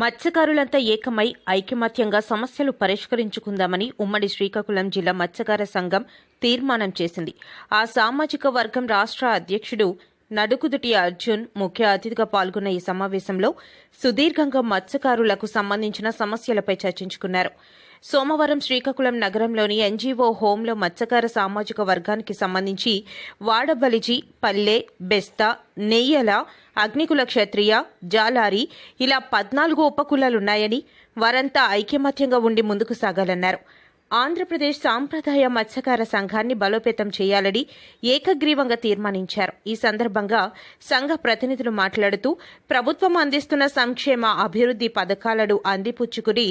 మత్స్యకారులంతా ఏకమై ఐకమత్యంగా సమస్యలు పరిష్కరించుకుందామని ఉమ్మడి శ్రీకాకుళం జిల్లా మత్స్యకార సంఘం తీర్మానం చేసింది. ఆ సామాజిక వర్గం రాష్ట్ర అధ్యక్షుడు నడుకుదుటి అర్జున్ ముఖ్య అతిథిగా పాల్గొన్న ఈ సమావేశంలో సుదీర్ఘంగా మత్స్యకారులకు సంబంధించిన సమస్యలపై చర్చించుకున్నారు. సోమవారం శ్రీకాకుళం నగరంలోని ఎన్జీఓ హోంలో మత్స్యకార సామాజిక వర్గానికి సంబంధించి వాడబలిజి పల్లె బెస్తా నెయ్యల అగ్నికుల క్షత్రియ జాలారి ఇలా పద్నాలుగు ఉపకులాలున్నాయని వారంతా ఐకమత్యంగా ఉండి ముందుకు సాగాలన్నారు. ఆంధ్రప్రదేశ్ సాంప్రదాయ మత్స్యకార సంఘాన్ని బలోపేతం చేయాలని ఏకగ్రీవంగా తీర్మానించారు. ఈ సందర్భంగా సంఘ ప్రతినిధులు మాట్లాడుతూ ప్రభుత్వం అందిస్తున్న సంక్షేమ అభివృద్ధి పథకాలను అందిపుచ్చుకుని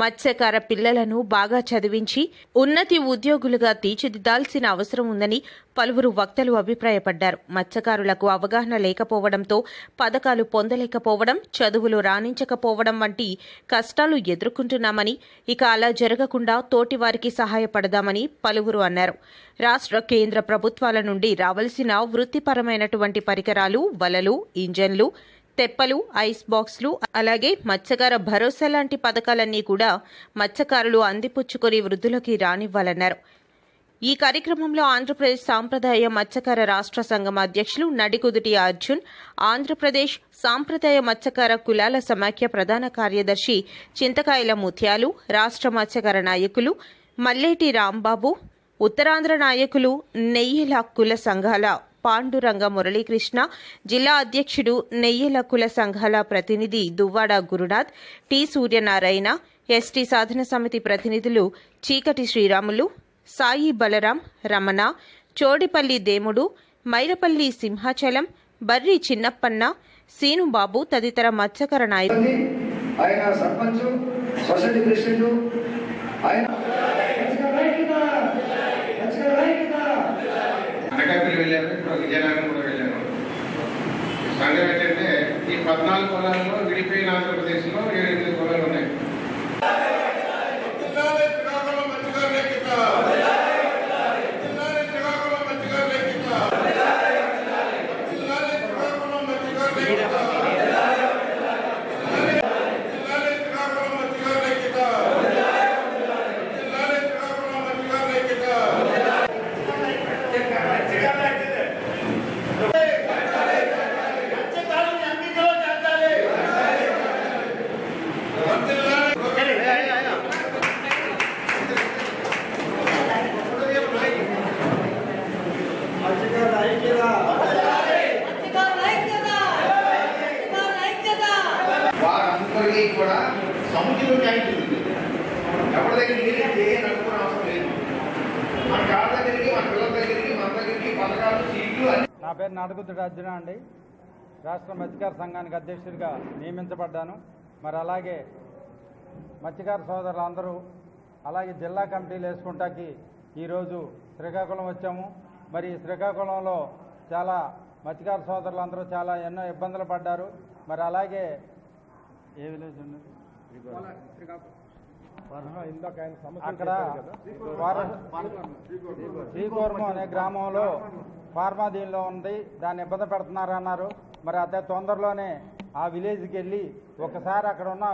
మత్స్యకార పిల్లలను బాగా చదివించి ఉన్నతి ఉద్యోగులుగా తీర్చిదిద్దాల్సిన అవసరం ఉందని పలువురు వక్తలు అభిప్రాయపడ్డారు. మత్స్యకారులకు అవగాహన లేకపోవడంతో పథకాలు పొందలేకపోవడం చదువులు రాణించకపోవడం వంటి కష్టాలు ఎదుర్కొంటున్నామని ఇక అలా జరగకుండా తోటివారికి సహాయపడదామని పలువురు అన్నారు. రాష్ట్ర కేంద్ర ప్రభుత్వాల నుండి రావలసిన వృత్తిపరమైనటువంటి పరికరాలు వలలు ఇంజన్లు తెప్పలు ఐస్ బాక్స్లు అలాగే మత్స్యకార భరోసా లాంటి పథకాలన్నీ కూడా మత్స్యకారులు అందిపుచ్చుకొని వృద్ధులకి రానివ్వాలన్నారు. ఈ కార్యక్రమంలో ఆంధ్రప్రదేశ్ సాంప్రదాయ మత్స్యకార రాష్ట్ర సంఘం అధ్యక్షులు నడికుదుటి అర్జున్ ఆంధ్రప్రదేశ్ సాంప్రదాయ మత్స్యకార కులాల సమాఖ్య ప్రధాన కార్యదర్శి చింతకాయల ముత్యాలు రాష్ట్ర మత్స్యకార నాయకులు మల్లేటి రాంబాబు ఉత్తరాంధ్ర నాయకులు నెయ్యిల కుల సంఘాల పాండురంగ మురళీకృష్ణ జిల్లా అధ్యక్షుడు నెయ్యిల కుల సంఘాల ప్రతినిధి దువ్వాడ గురునాథ్ టి సూర్యనారాయణ ఎస్టీ సాధన సమితి ప్రతినిధులు చీకటి శ్రీరాములు సాయి బలరాం రమణ చోడిపల్లి దేముడు మైరపల్లి సింహాచలం బర్రి చిన్నప్పన్న సీనుబాబు తదితర మత్స్యకర నాయకులు. ఆయన సర్పంచ్ సొసైటీ ప్రెసిడెంట్ ఆయన విజయనగరం కూడా వెళ్ళాను. సంఘం ఏంటంటే ఈ పద్నాలుగు పొలాల్లో విడిపోయిన ఆంధ్రప్రదేశ్లో ఏడు ఎనిమిది పొలాలు ఉన్నాయి జిల్లాలే శ్రీకాకుళం మంచిగారు లెక్కిత జిల్లాలే శ్రీకాకుళం మంచిగారు లెక్కిత జిల్లాలే శ్రీకాకుళం మంచిగారు లెక్కిత జిల్లాలే శ్రీకాకుళం మంచిగారు లెక్కిత జిల్లాలే శ్రీకాకుళం మంచిగారు లెక్కిత వారందరికీ కూడా సముద్రం న్యాయం ఉంది ఎవరి దగ్గర నీళ్ళు ఏ నడుపుకునే అవసరం లేదు మన కాళ్ళ దగ్గరికి మన పిల్లల దగ్గరికి మన దగ్గరికి పథకాలు సీట్లు అన్ని నా పేరు నడుగుతుడు అర్జున అండి? రాష్ట్ర మత్స్యకార సంఘానికి అధ్యక్షుడిగా నియమించబడ్డాను. మరి అలాగే మత్స్యకార సోదరులు అందరూ అలాగే జిల్లా కమిటీలు వేసుకుంటాకి ఈరోజు శ్రీకాకుళం వచ్చాము. మరి శ్రీకాకుళంలో చాలా మత్స్యకార సోదరులు అందరూ చాలా ఎన్నో ఇబ్బందులు పడ్డారు. మరి అలాగే ఏ విలేజ్ ఉన్నది అక్కడ శ్రీకూర్మం అనే గ్రామంలో ఫార్మా దీనిలో ఉంది. దాన్ని ఇబ్బంది పెడుతున్నారన్నారు మరి అదే తొందరలోనే ఆ విలేజ్కి వెళ్ళి ఒకసారి అక్కడ ఉన్న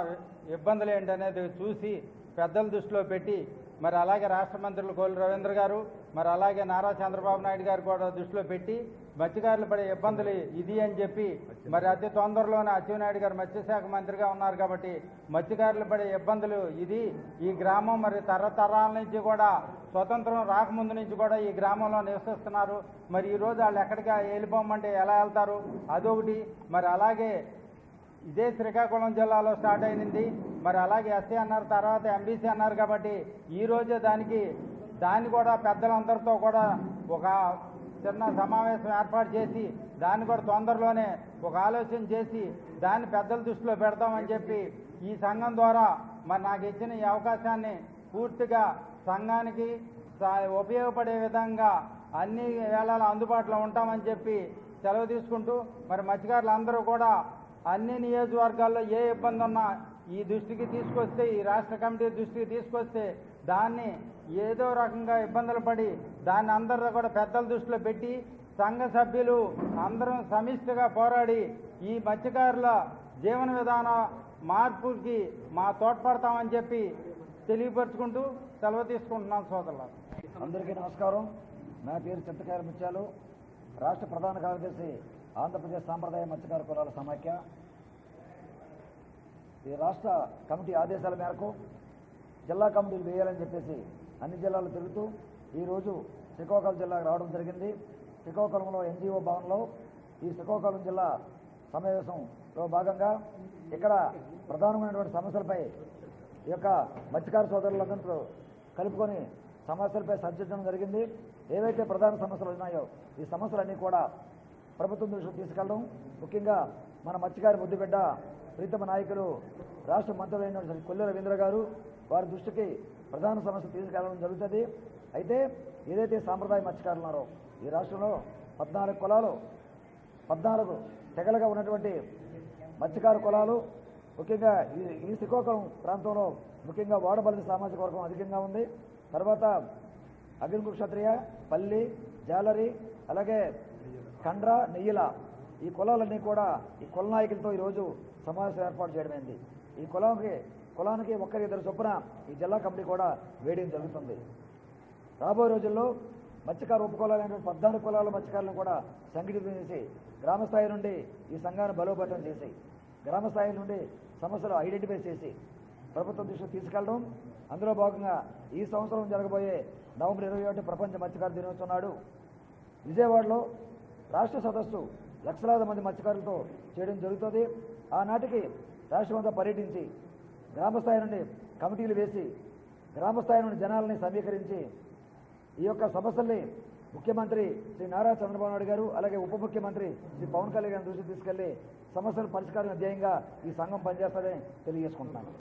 ఇబ్బందులు ఏంటనేది చూసి పెద్దల దృష్టిలో పెట్టి మరి అలాగే రాష్ట్ర మంత్రులు కోలి రవీంద్ర గారు మరి అలాగే నారా చంద్రబాబు నాయుడు గారు కూడా దృష్టిలో పెట్టి మత్స్యకారులు పడే ఇబ్బందులు ఇది అని చెప్పి మరి అతి తొందరలోనే అచ్చెన్నాయుడు గారు మత్స్యశాఖ మంత్రిగా ఉన్నారు కాబట్టి మత్స్యకారులు పడే ఇబ్బందులు ఇది. ఈ గ్రామం మరి తరతరాల నుంచి కూడా స్వతంత్రం రాకముందు నుంచి కూడా ఈ గ్రామంలో నివసిస్తున్నారు. మరి ఈరోజు వాళ్ళు ఎక్కడికి వెళ్ళిపోమంటే ఎలా వెళ్తారు? అదొకటి. మరి అలాగే ఇదే శ్రీకాకుళం జిల్లాలో స్టార్ట్ అయింది మరి అలాగే ఎస్సీ అన్నారు తర్వాత ఎంబీసీ అన్నారు కాబట్టి ఈ రోజే దానికి దాన్ని కూడా పెద్దలందరితో కూడా ఒక చిన్న సమావేశం ఏర్పాటు చేసి దాన్ని కూడా తొందరలోనే ఒక ఆలోచన చేసి దాన్ని పెద్దల దృష్టిలో పెడతామని చెప్పి ఈ సంఘం ద్వారా మరి నాకు ఇచ్చిన ఈ అవకాశాన్ని పూర్తిగా సంఘానికి సా- ఉపయోగపడే విధంగా అన్ని వేళలా అందుబాటులో ఉంటామని చెప్పి సెలవు తీసుకుంటూ మరి మత్స్యకారులు అందరూ కూడా అన్ని నియోజకవర్గాల్లో ఏ ఇబ్బంది ఉన్నా ఈ దృష్టికి తీసుకొస్తే ఈ రాష్ట్ర కమిటీ దృష్టికి తీసుకొస్తే దాన్ని ఏదో రకంగా ఇబ్బందులు పడి దాన్ని అందరూ కూడా పెద్దల దృష్టిలో పెట్టి సంఘ సభ్యులు అందరం సమిష్టిగా పోరాడి ఈ మత్స్యకారుల జీవన విధాన మార్పుకి మా తోడ్పడతామని చెప్పి తెలియపరుచుకుంటూ సెలవు తీసుకుంటున్నాను సోదరులు అందరికీ నమస్కారం. నా పేరు చింతకాయల ముత్యాలు. రాష్ట్ర ప్రధాన కార్యదర్శి ఆంధ్రప్రదేశ్ సాంప్రదాయ మత్స్యకార కులాల సమాఖ్య. ఈ రాష్ట్ర కమిటీ ఆదేశాల మేరకు జిల్లా కమిటీలు వేయాలని చెప్పేసి అన్ని జిల్లాలు తిరుగుతూ ఈరోజు శ్రీకాకుళం జిల్లాకు రావడం జరిగింది. శ్రీకాకుళంలో ఎన్జిఓ భవన్లో ఈ శ్రీకాకుళం జిల్లా సమావేశంలో భాగంగా ఇక్కడ ప్రధానమైనటువంటి సమస్యలపై ఈ యొక్క మత్స్యకార సోదరులందరూ కలుపుకొని సమస్యలపై చర్చించడం జరిగింది. ఏవైతే ప్రధాన సమస్యలు ఉన్నాయో ఈ సమస్యలన్నీ కూడా ప్రభుత్వం దృష్టికి తీసుకెళ్ళడం. ముఖ్యంగా మన మత్స్యకారి ముద్దుబిడ్డ ప్రీతమ నాయకులు రాష్ట్ర మంత్రులైనటువంటి కొల్లి రవీంద్ర గారు వారి దృష్టికి ప్రధాన సమస్య తీసుకెళ్ళడం జరుగుతుంది. అయితే ఏదైతే సాంప్రదాయ మత్స్యకారులు ఉన్నారో ఈ రాష్ట్రంలో పద్నాలుగు కులాలు పద్నాలుగు తెగలుగా ఉన్నటువంటి మత్స్యకారు కులాలు ముఖ్యంగా ఈ ఈ శ్రీకాకుళం ప్రాంతంలో ముఖ్యంగా వాడబల్లి సామాజిక వర్గం అధికంగా ఉంది. తర్వాత అగ్నికు క్షత్రియ పల్లి జాలరి అలాగే కండ్ర నెయ్యిల ఈ కులాలన్నీ కూడా ఈ కుల నాయకులతో ఈరోజు సమావేశం ఏర్పాటు చేయడమైంది. ఈ కులానికి కులానికి ఒక్కరి ఇద్దరు చొప్పున ఈ జిల్లా కమిటీ కూడా వేయడం జరుగుతుంది. రాబోయే రోజుల్లో మత్స్యకార ఉపకులాలైనటువంటి పద్నాలుగు కులాల మత్స్యకారులను కూడా సంఘటితం చేసి గ్రామ స్థాయి నుండి ఈ సంఘాన్ని బలోపేతం చేసి గ్రామ స్థాయి నుండి సమస్యలు ఐడెంటిఫై చేసి ప్రభుత్వం దృష్టికి తీసుకెళ్ళడం అందులో భాగంగా ఈ సంవత్సరం జరగబోయే నవంబర్ ఇరవై ఒకటి ప్రపంచ మత్స్యకార దినోత్సవం నాడు విజయవాడలో రాష్ట్ర సదస్సు లక్షలాది మంది మత్స్యకారులతో చేయడం జరుగుతుంది. ఆనాటికి రాష్ట్రమంతా పర్యటించి గ్రామస్థాయి నుండి కమిటీలు వేసి గ్రామస్థాయి నుండి జనాలని సమీకరించి ఈ యొక్క సమస్యల్ని ముఖ్యమంత్రి శ్రీ నారా చంద్రబాబు నాయుడు గారు అలాగే ఉప ముఖ్యమంత్రి శ్రీ పవన్ కళ్యాణ్ గారి దృష్టికి తీసుకెళ్ళి సమస్యల పరిష్కారం ధ్యేయంగా ఈ సంఘం పనిచేస్తారని తెలియజేసుకుంటున్నాను.